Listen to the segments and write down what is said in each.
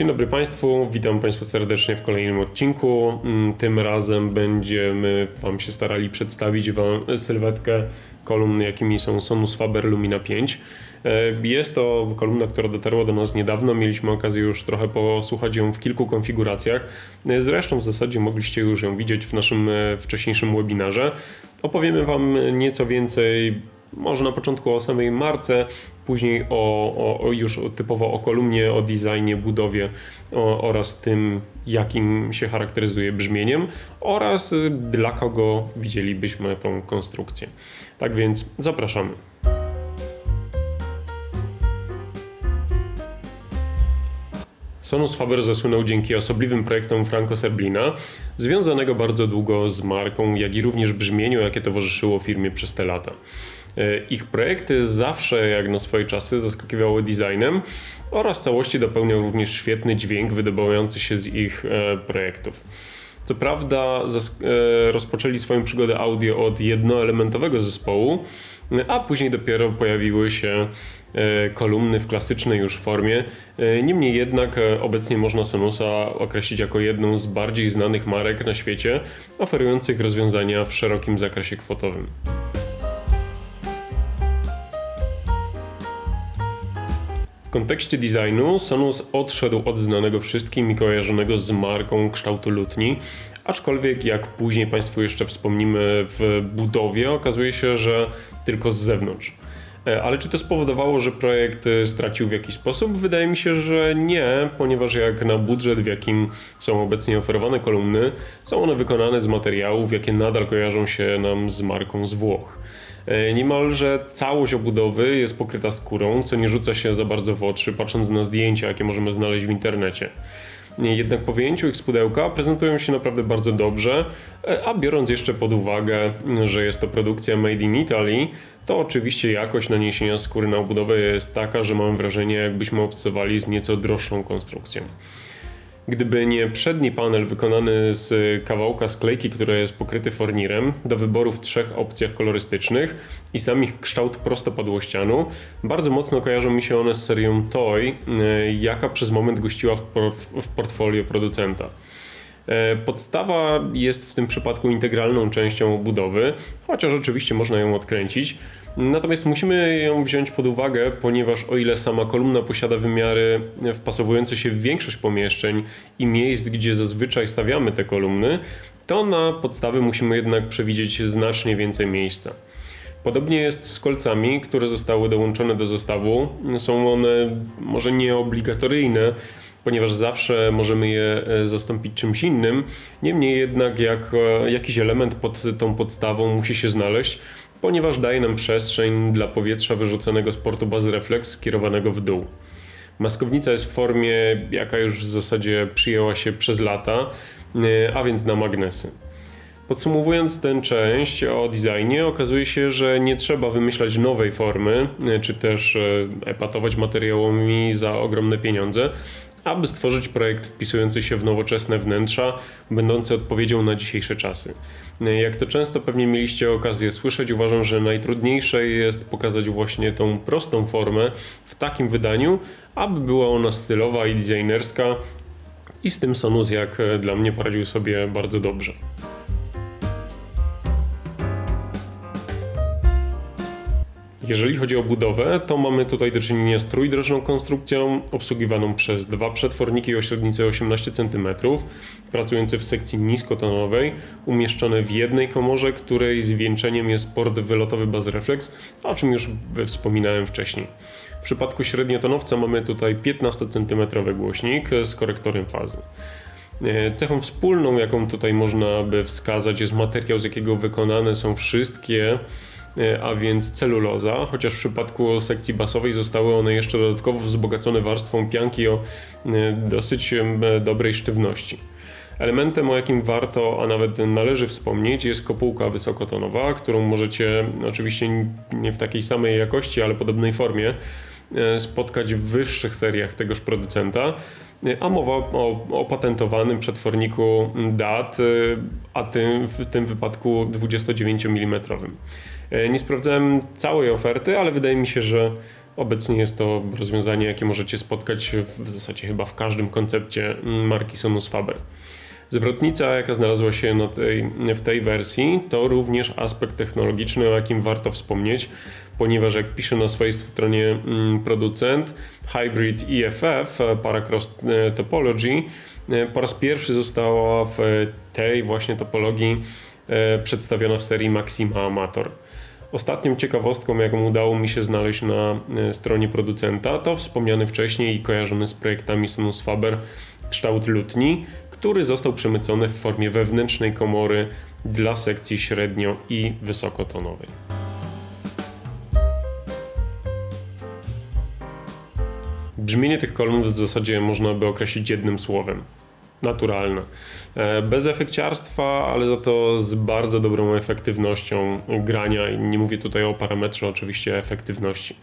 Dzień dobry Państwu, witam Państwa serdecznie w kolejnym odcinku. Mm, Tym razem będziemy Wam się starali przedstawić Wam sylwetkę kolumn, jakimi są Sonus Faber Lumina 5. E, Jest to kolumna, która dotarła do nas niedawno. Mieliśmy okazję już trochę posłuchać ją w kilku konfiguracjach. E, Zresztą w zasadzie mogliście już ją widzieć w naszym e, wcześniejszym webinarze. Opowiemy Wam nieco więcej może na początku o samej marce, później o, o, o już typowo o kolumnie, o designie, budowie o, oraz tym, jakim się charakteryzuje brzmieniem oraz y, dla kogo widzielibyśmy tą konstrukcję. Tak więc zapraszamy. Sonus Faber zasłynął dzięki osobliwym projektom Franco Serblina, związanego bardzo długo z marką, jak i również brzmieniu, jakie towarzyszyło firmie przez te lata. E, Ich projekty zawsze, jak na swoje czasy, zaskakiwały designem oraz całości dopełniał również świetny dźwięk wydobywający się z ich e, projektów. Co prawda e, rozpoczęli swoją przygodę audio od jednoelementowego zespołu, a później dopiero pojawiły się kolumny w klasycznej już formie. Niemniej jednak obecnie można Sonusa określić jako jedną z bardziej znanych marek na świecie, oferujących rozwiązania w szerokim zakresie kwotowym. W kontekście designu Sonus odszedł od znanego wszystkim i kojarzonego z marką kształtu lutni, aczkolwiek jak później Państwu jeszcze wspomnimy w budowie, okazuje się, że tylko z zewnątrz. E, Ale czy to spowodowało, że projekt e, stracił w jakiś sposób? Wydaje mi się, że nie, ponieważ jak na budżet, w jakim są obecnie oferowane kolumny, są one wykonane z materiałów, jakie nadal kojarzą się nam z marką z Włoch. E, Niemalże całość obudowy jest pokryta skórą, co nie rzuca się za bardzo w oczy, patrząc na zdjęcia, jakie możemy znaleźć w internecie. Jednak po wyjęciu ich z pudełka prezentują się naprawdę bardzo dobrze, e, a biorąc jeszcze pod uwagę, że jest to produkcja made in Italy, to oczywiście jakość naniesienia skóry na obudowę jest taka, że mam wrażenie, jakbyśmy obcowali z nieco droższą konstrukcją. Gdyby nie przedni panel wykonany z kawałka sklejki, który jest pokryty fornirem, do wyboru w trzech opcjach kolorystycznych i sam ich kształt prostopadłościanu, bardzo mocno kojarzą mi się one z serią Toy, y, jaka przez moment gościła w, port- w portfolio producenta. E, Podstawa jest w tym przypadku integralną częścią budowy, chociaż oczywiście można ją odkręcić. Natomiast musimy ją wziąć pod uwagę, ponieważ o ile sama kolumna posiada wymiary wpasowujące się w większość pomieszczeń i miejsc, gdzie zazwyczaj stawiamy te kolumny, to na podstawy musimy jednak przewidzieć znacznie więcej miejsca. Podobnie jest z kolcami, które zostały dołączone do zestawu. Są one może nie obligatoryjne, ponieważ zawsze możemy je e, zastąpić czymś innym. Niemniej jednak, jak e, jakiś element pod tą podstawą musi się znaleźć, ponieważ daje nam przestrzeń dla powietrza wyrzuconego z portu Bazreflex skierowanego w dół. Maskownica jest w formie, jaka już w zasadzie przyjęła się przez lata, e, a więc na magnesy. Podsumowując tę część o designie, okazuje się, że nie trzeba wymyślać nowej formy, e, czy też e, epatować materiałami za ogromne pieniądze, aby stworzyć projekt wpisujący się w nowoczesne wnętrza, będący odpowiedzią na dzisiejsze czasy. E, Jak to często pewnie mieliście okazję słyszeć, uważam, że najtrudniejsze jest pokazać właśnie tą prostą formę w takim wydaniu, aby była ona stylowa i designerska, i z tym Sonus jak dla mnie poradził sobie bardzo dobrze. Jeżeli chodzi o budowę, to mamy tutaj do czynienia z trójdrożną konstrukcją obsługiwaną przez dwa przetworniki o średnicy 18 cm, pracujące w sekcji niskotonowej, umieszczone w jednej komorze, której zwieńczeniem jest port wylotowy Bazreflex, o czym już wspominałem wcześniej. W przypadku średniotonowca mamy tutaj 15 cm głośnik z korektorem fazy. E, Cechą wspólną, jaką tutaj można by wskazać, jest materiał, z jakiego wykonane są wszystkie, a więc celuloza, chociaż w przypadku sekcji basowej zostały one jeszcze dodatkowo wzbogacone warstwą pianki o e, dosyć em, dobrej sztywności. Elementem, o jakim warto, a nawet należy wspomnieć, jest kopułka wysokotonowa, którą możecie oczywiście nie w takiej samej jakości, ale podobnej formie e, spotkać w wyższych seriach tegoż producenta. E, A mowa o opatentowanym przetworniku DAT, e, a tym, w tym wypadku 29 mm. Nie sprawdzałem całej oferty, ale wydaje mi się, że Obecnie jest to rozwiązanie, jakie możecie spotkać w zasadzie chyba w każdym koncepcie marki Sonus Faber. Zwrotnica, jaka znalazła się na tej, w tej wersji, to również aspekt technologiczny, o jakim warto wspomnieć, ponieważ jak pisze na swojej stronie mm, producent, Hybrid EFF, Paracross e, Topology, e, po raz pierwszy została w tej właśnie topologii e, przedstawiona w serii Maxima Amator. Ostatnią ciekawostką, jaką udało mi się znaleźć na stronie producenta, to wspomniany wcześniej i kojarzony z projektami Sonus Faber kształt lutni, który został przemycony w formie wewnętrznej komory dla sekcji średnio i wysokotonowej. Brzmienie tych kolumn w zasadzie można by określić jednym słowem. Naturalne. E, bez efekciarstwa, ale za to z bardzo dobrą efektywnością grania. Nie mówię tutaj o parametrze oczywiście efektywności.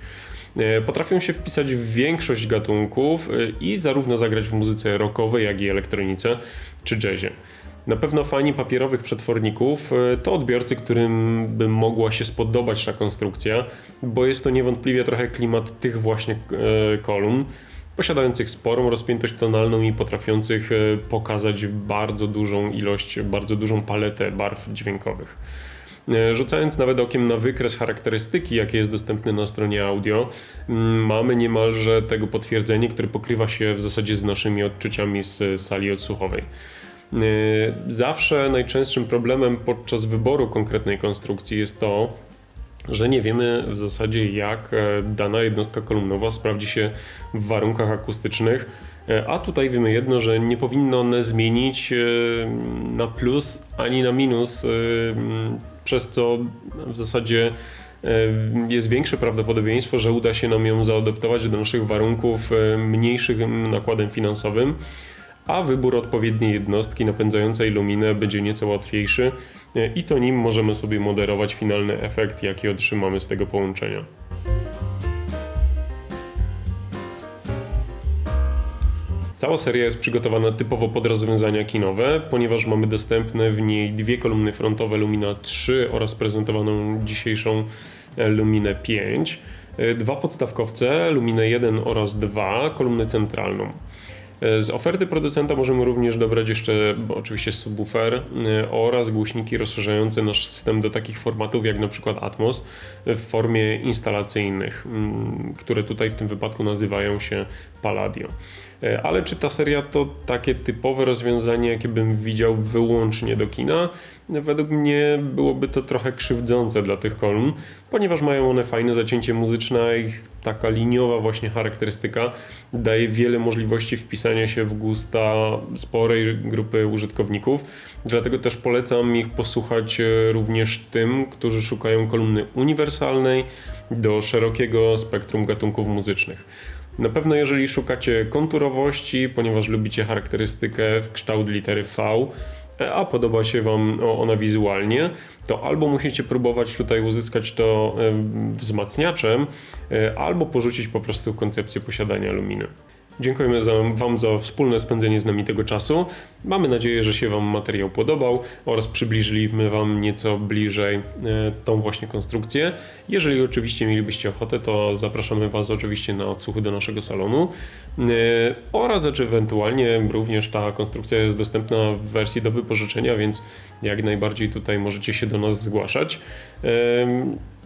E, potrafią się wpisać w większość gatunków e, i zarówno zagrać w muzyce rockowej, jak i elektronice czy jazzie. Na pewno fani papierowych przetworników to odbiorcy, którym by mogła się spodobać ta konstrukcja, bo jest to niewątpliwie trochę klimat tych właśnie kolumn, posiadających sporą rozpiętość tonalną i potrafiących pokazać bardzo dużą ilość, bardzo dużą paletę barw dźwiękowych. E, rzucając nawet okiem na wykres charakterystyki, jakie jest dostępny na stronie audio, mm, mamy niemalże tego potwierdzenie, które pokrywa się w zasadzie z naszymi odczuciami z sali odsłuchowej. E, zawsze najczęstszym problemem podczas wyboru konkretnej konstrukcji jest to, że nie wiemy w zasadzie jak e, dana jednostka kolumnowa sprawdzi się w warunkach akustycznych, a tutaj wiemy jedno, że nie powinno one zmienić na plus ani na minus przez co w zasadzie e, jest większe prawdopodobieństwo, że uda się nam ją zaadoptować do naszych warunków e, mniejszym nakładem finansowym, a wybór odpowiedniej jednostki napędzającej luminę będzie nieco łatwiejszy e, i to nim możemy sobie moderować finalny efekt, jaki otrzymamy z tego połączenia. Cała seria jest przygotowana typowo pod rozwiązania kinowe, ponieważ mamy dostępne w niej dwie kolumny frontowe Lumina 3 oraz prezentowaną dzisiejszą e, Luminę 5, e, dwa podstawkowce Luminę 1 oraz 2, kolumnę centralną. E, z oferty producenta możemy również dobrać jeszcze oczywiście subwoofer oraz głośniki rozszerzające nasz system do takich formatów jak na przykład Atmos w formie instalacyjnych, które tutaj w tym wypadku nazywają się Palladio. E, ale czy ta seria to takie typowe rozwiązanie, jakie bym widział wyłącznie do kina? Według mnie byłoby to trochę krzywdzące dla tych kolumn, ponieważ mają one fajne zacięcie muzyczne, ich taka liniowa właśnie charakterystyka daje wiele możliwości wpisania się w gusta sporej grupy użytkowników. Dlatego też polecam ich posłuchać e, również tym, którzy szukają kolumny uniwersalnej do szerokiego spektrum gatunków muzycznych. Na pewno jeżeli szukacie konturowości, ponieważ lubicie charakterystykę w kształt litery V, a podoba się Wam ona wizualnie, to albo musicie próbować tutaj uzyskać to wzmacniaczem, e, albo porzucić po prostu koncepcję posiadania luminy. Dziękujemy za, Wam za wspólne spędzenie z nami tego czasu. Mamy nadzieję, że się Wam materiał podobał oraz przybliżyliśmy Wam nieco bliżej e, tą właśnie konstrukcję. Jeżeli oczywiście mielibyście ochotę, to zapraszamy Was oczywiście na odsłuchy do naszego salonu e, oraz ewentualnie również ta konstrukcja jest dostępna w wersji do wypożyczenia, więc jak najbardziej tutaj możecie się do nas zgłaszać. E,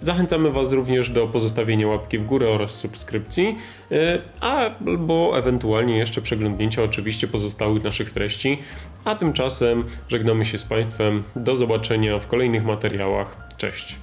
Zachęcamy Was również do pozostawienia łapki w górę oraz subskrypcji, e, albo ewentualnie jeszcze przeglądnięcia oczywiście pozostałych naszych treści. A tymczasem żegnamy się z Państwem. Do zobaczenia w kolejnych materiałach. Cześć.